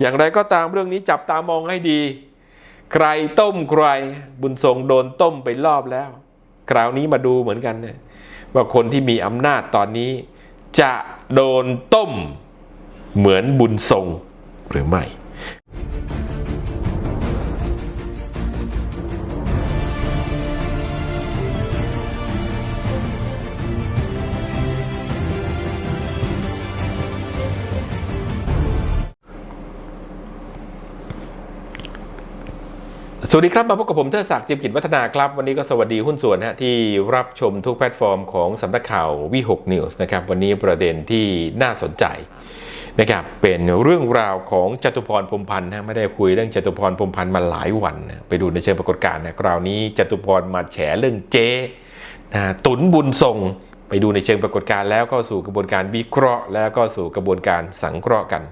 อย่างไรก็ตามเรื่องนี้จับตามองให้ดี ใครต้มใครบุญทรงโดนต้มไปรอบแล้ว คราวนี้มาดูเหมือนกันเนี่ยว่าคนที่มีอำนาจตอนนี้ จะโดนต้มเหมือนบุญทรงหรือไม่ สวัสดีครับ มาพบกับผมเทดศักดิ์จิมกิจวัฒนาครับ วันนี้ก็สวัสดีหุ้นส่วนฮะที่รับชมทุกแพลตฟอร์มของสำนักข่าววิหกนิวส์นะครับ วันนี้ประเด็นที่น่าสนใจนะครับเป็นเรื่องราวของจตุพรพรมพันธ์นะไม่ได้คุยเรื่องจตุพรพรมพันธ์มาหลายวันนะไปดูในเชิงปรากฏการณ์นะคราวนี้จตุพรมาแฉเรื่องเจ๊นะตุนบุญทรงไปดูในเชิงปรากฏการณ์แล้วก็สู่กระบวนการวิเคราะห์ แล้วก็สู่กระบวนการสังเคราะห์กัน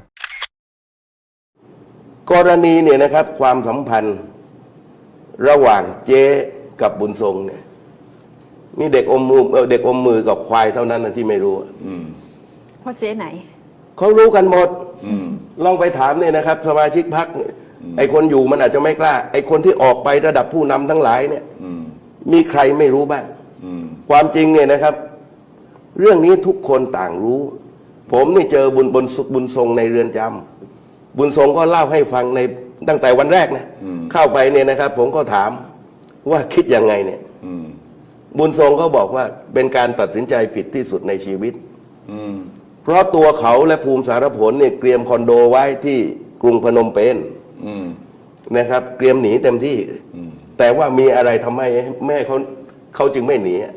กรณีเนี่ยนะครับความสัมพันธ์ ระหว่างเจ๊กับบุญทรงเนี่ยนี่เด็กอมมือเอ่อเด็กอมมือกับควายเท่านั้นนะที่ไม่รู้อะพ่อเจ๊ไหนเขารู้กันหมดลองไปถามเนี่ยนะครับ สมาชิกพักไอ้คนอยู่มันอาจจะไม่กล้า ไอ้คนที่ออกไประดับผู้นำทั้งหลายเนี่ยมีใครไม่รู้บ้างความจริงเนี่ยนะครับ เรื่องนี้ทุกคนต่างรู้ ผมนี่เจอบุญบุญบุญทรงในเรือนจำบุญทรงก็เล่าให้ฟังใน ตั้งแต่วันแรกนะเข้าไปเนี่ยนะครับ ผมก็ถามว่าคิดยังไงเนี่ยบุญทรงก็บอกว่าเป็นการตัดสินใจผิดที่สุดในชีวิตเพราะตัวเขาและภูมิสารผลเนี่ยเตรียมคอนโดไว้ที่กรุงพนมเปญนะครับเตรียมหนีเต็มที่ แต่ว่ามีอะไรทำให้แม่เขาเขาจึงไม่หนีอะ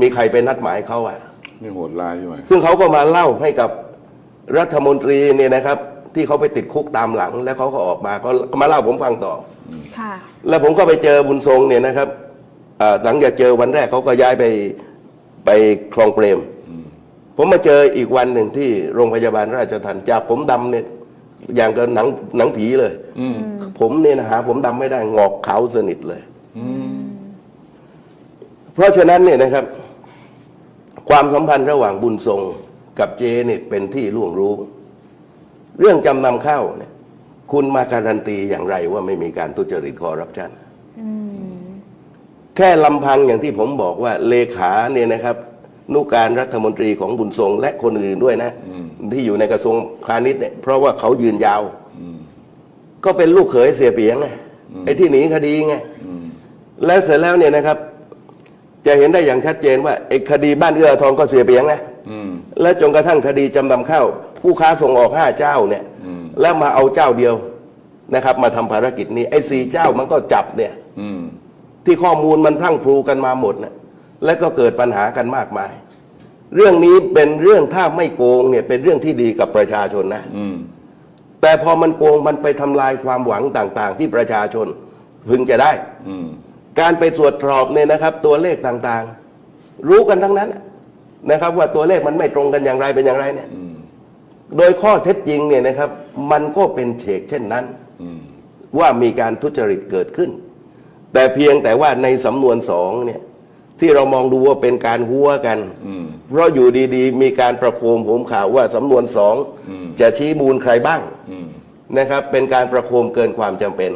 มีใครไปนัดหมายเขาอะนี่โหดร้ายใช่ไหมซึ่งเขาก็มาเล่าให้กับรัฐมนตรีเนี่ยนะครับ ที่เขาไปติดคุกตามหลัง แล้วเขาก็ออกมาก็ก็มาเล่าผมฟังต่อ ค่ะ แล้วผมก็ไปเจอบุญทรงเนี่ยนะครับอ่าหลังจากเจอวันแรกเขาก็ย้ายไปไปคลองเปรม ผมมาเจออีกวันหนึ่งที่โรงพยาบาลราชทันจากผมดำเนี่ยอย่างกับหนังหนังผีเลยผมเนี่ยนะหาผมดำไม่ได้งอกขาวสนิทเลยเพราะฉะนั้นเนี่ยนะครับ ความสัมพันธ์ระหว่างบุญทรงกับเจเนี่ยเป็นที่ล่วงรู้ เรื่องจำนำข้าวเนี่ยคุณมาการันตีอย่างไรว่าไม่มีการทุจริตคอร์รัปชันแค่ลำพังอย่างที่ผมบอกว่าเลขาเนี่ยนะครับนุการรัฐมนตรีของบุญทรงและคนอื่นด้วยนะ ที่อยู่ในกระทรวงพาณิชย์เนี่ยเพราะว่าเขายืนยาว ก็เป็นลูกเขยเสียเปียงไงไอ้ที่หนีคดีไงแล้วเสร็จแล้วเนี่ยนะครับ จะเห็นได้อย่างชัดเจนว่าไอ้คดีบ้านเอื้ออาทองก็เสียเปียงนะและจนกระทั่งคดีจำนำข้าวผู้ค้าส่งออกห้าเจ้าเนี่ยแล้วมาเอาเจ้าเดียวนะครับ มาทำภารกิจนี้ไอ้สี่เจ้ามันก็จับเนี่ยอืที่ข้อมูลมันพรั่งพรูกันมาหมดนะและก็เกิดปัญหากันมากมาย เรื่องนี้เป็นเรื่องถ้าไม่โกงเนี่ยเป็นเรื่องที่ดีกับประชาชนนะแต่พอมันโกงมันไปทำลายความหวังต่าง ๆ ที่ประชาชนพึงจะได้การไปตรวจสอบเนี่ยนะครับ ตัวเลขต่างๆ รู้กันทั้งนั้นนะครับ ว่าตัวเลขมันไม่ตรงกันอย่างไรเป็นอย่างไรเนี่ย โดยข้อเท็จจริงเนี่ยนะครับ มันก็เป็นเฉกเช่นนั้นว่ามีการทุจริตเกิดขึ้น แต่เพียงแต่ว่าในสำนวนสองเนี่ย ที่เรามองดูว่าเป็นการหัวกันเพราะอยู่ดีๆ มีการประโคมผมข่าวว่าสำนวนสองจะชี้มูลใครบ้างนะครับ เป็นการประโคมเกินความจำเป็น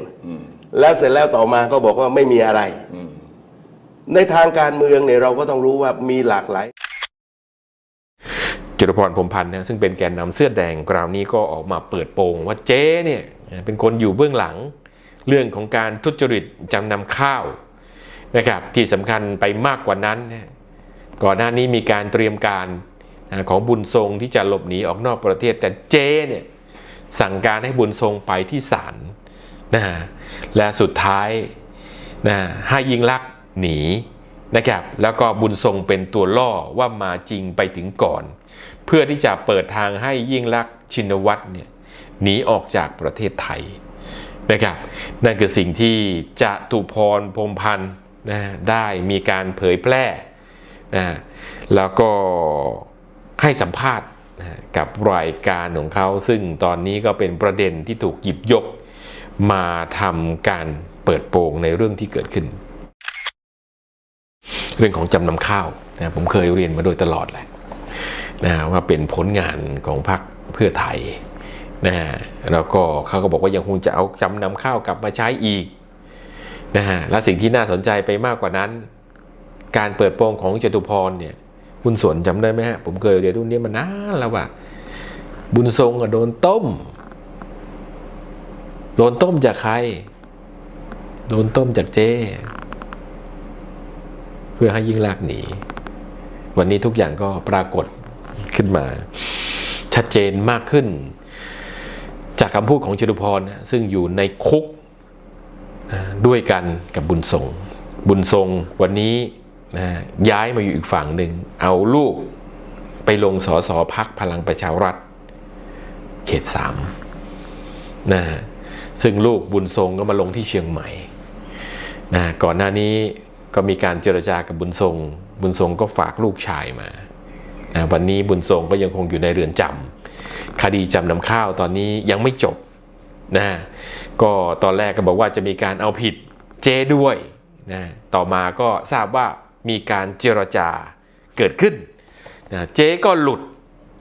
แล้วเสร็จแล้วต่อมาก็บอกว่าไม่มีอะไร ในทางการเมืองเนี่ยเราก็ต้องรู้ว่ามีหลากหลาย จตุพรพรมพันธ์นะซึ่งเป็นแกนนำเสื้อแดงคราวนี้ก็ออกมาเปิดโปงว่าเจ๊เนี่ยเป็นคนอยู่เบื้องหลังเรื่องของการทุจริตจำนำข้าวนะครับที่สำคัญไปมากกว่านั้น ก่อนหน้านี้มีการเตรียมการของบุญทรงที่จะหลบหนีออกนอกประเทศ แต่เจ๊เนี่ยสั่งการให้บุญทรงไปที่ศาลนะฮะและสุดท้ายนะให้ยิงลักหนี นะครับแล้วก็บุญทรงเป็นตัวล่อว่ามาจริงไปถึงก่อน เพื่อที่จะเปิดทางให้ยิ่งลักษณ์ชินวัตรเนี่ยหนีออกจากประเทศไทยนะครับนั่นคือสิ่งที่จะตุพรพมพันธ์นะได้มีการเผยแพร่นะแล้วก็ให้สัมภาษณ์นะกับรายการของเขา ซึ่งตอนนี้ก็เป็นประเด็นที่ถูกหยิบยก มาทำการเปิดโปงในเรื่องที่เกิดขึ้น เรื่องของจำนำข้าวนะผมเคยเรียนมาโดยตลอดแหละนะว่าเป็นผลงานของพรรคเพื่อไทยนะฮะแล้วก็เขาก็บอกว่ายังคงจะเอาจำนำข้าวกลับมาใช้อีกนะฮะและสิ่งที่น่าสนใจไปมากกว่านั้น การเปิดโปงของจตุพรเนี่ยบุญสวนจำได้ไหมฮะผมเคยเรียนรุ่นนี้มานานแล้วว่าบุญทรงอะโดนต้ม โดนต้มจากใคร โดนต้มจากเจ้ พื่อให้ยิ่งลากษณ์หนี วันนี้ทุกอย่างก็ปรากฏขึ้นมา ชัดเจนมากขึ้น จากคำพูดของจตุพรซึ่งอยู่ในคุกด้วยกันกับบุญทรง บุญทรงวันนี้นะย้ายมาอยู่อีกฝั่งหนึ่ง เอาลูกไปลงสอสอพักพลังประชารัฐ เขตสามนะซึ่งลูกบุญทรงก็มาลงที่เชียงใหม่นะก่อนหน้านี้ ก็มีการเจรจากับบุญทรง บุญทรงก็ฝากลูกชายมาวันนี้บุญทรงก็ยังคงอยู่ในเรือนจำคดีจำนำข้าวตอนนี้ยังไม่จบนะก็ตอนแรกก็บอกว่าจะมีการเอาผิดเจด้วยนะต่อมาก็ทราบว่ามีการเจรจาเกิดขึ้นนะเจก็หลุด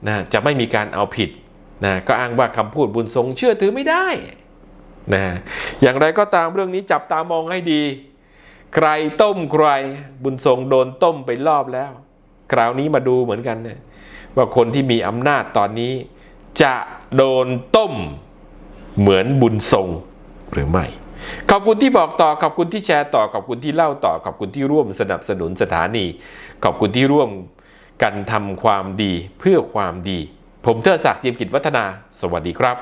นะจะไม่มีการเอาผิดนะก็อ้างว่าคำพูดบุญทรงเชื่อถือไม่ได้นะอย่างไรก็ตามเรื่องนี้จับตามองให้ดี ใครต้มใครบุญทรงโดนต้มไปรอบแล้ว คราวนี้มาดูเหมือนกันเนี่ยว่าคนที่มีอำนาจตอนนี้ จะโดนต้มเหมือนบุญทรงหรือไม่ ขอบคุณที่บอกต่อ ขอบคุณที่แชร์ต่อ ขอบคุณที่เล่าต่อ ขอบคุณที่ร่วมสนับสนุนสถานี ขอบคุณที่ร่วมกันทำความดีเพื่อความดี ผมเทอศักดิ์จิมกิจวัฒนา สวัสดีครับ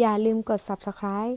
อย่าลืมกด subscribe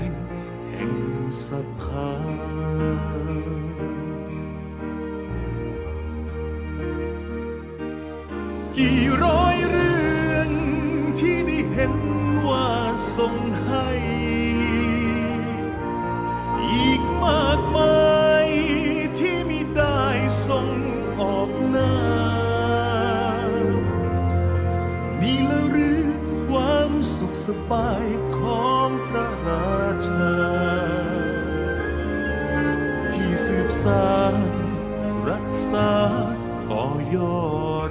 ง กี่ร้อยเรื่องที่ได้เห็นว่าทรงให้ อีกมากมายที่มิได้ทรงออกหน้า นี่ละหรือความสุขสบายของพระราชา ที่สืบสานรักษาต่อยอด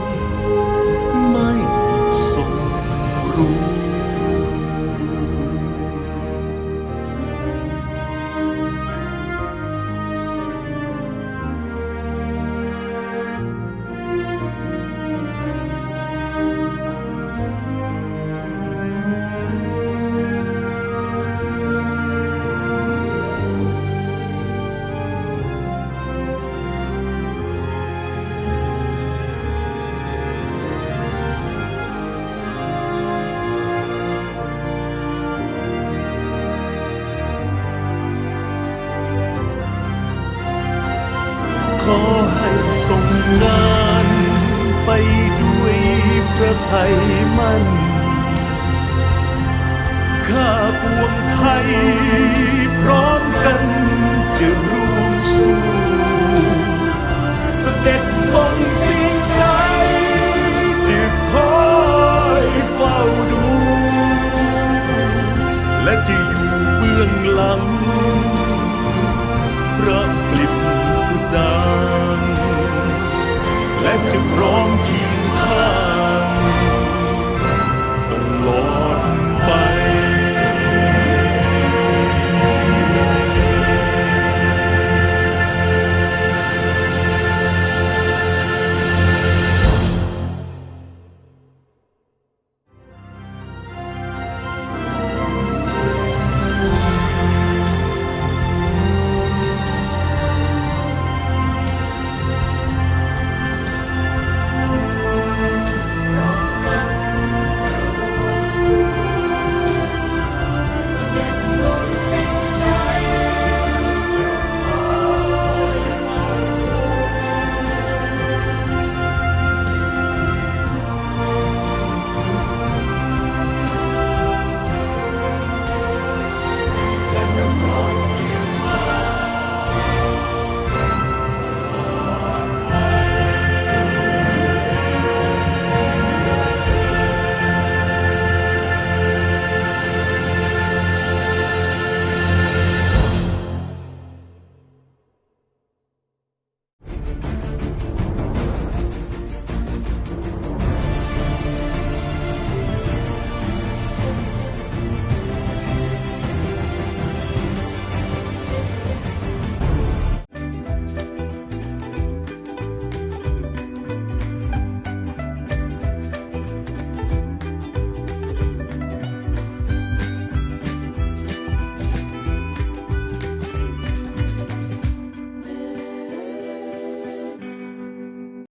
ขอให้ส่งงานไปด้วยพระทัยมั่น ข้าปวงไทยพร้อมกันจะร่วมสู้เสด็จทรงสิ่งใดจะคอยเฝ้าดู และจะอยู่เบื้องหลัง